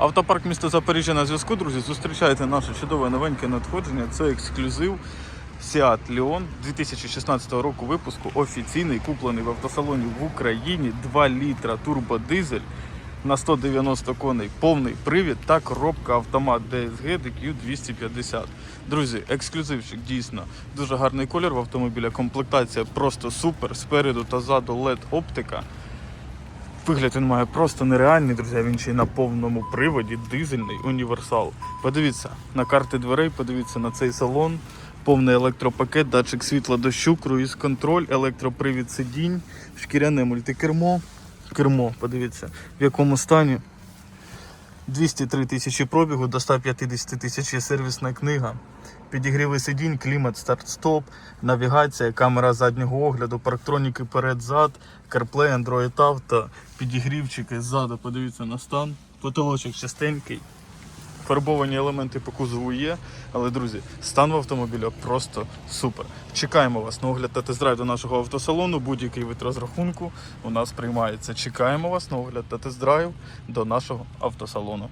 Автопарк міста Запоріжжя на зв'язку, друзі. Зустрічайте наше чудове новеньке надходження. Це ексклюзив Seat Leon 2016 року випуску. Офіційний, куплений в автосалоні в Україні. 2 літра турбодизель на 190 коней, повний привід та коробка автомат DSG DQ 250. Друзі, ексклюзивчик дійсно дуже гарний колір в автомобіля. Комплектація просто супер. Спереду та ззаду LED оптика. Вигляд він має просто нереальний, друзі. Він ще й на повному приводі, дизельний універсал. Подивіться на карти дверей, подивіться на цей салон, повний електропакет, датчик світла дощу, круїз контроль, електропривід сидінь, шкіряне мультикермо. Кермо, подивіться, в якому стані. 203 тисячі пробігу до 150 тисяч є сервісна книга. Підігріви сидінь, клімат, старт-стоп, навігація, камера заднього огляду, парктроніки перед-зад, CarPlay, Android Auto, підігрівчики ззаду, подивіться на стан. Потолочок чистенький. Фарбовані елементи по кузову є, але друзі, стан в автомобіля просто супер. Чекаємо вас на огляд та тест-драйв до нашого автосалону. Будь-який вид розрахунку у нас приймається. Чекаємо вас на огляд та тест-драйв до нашого автосалону.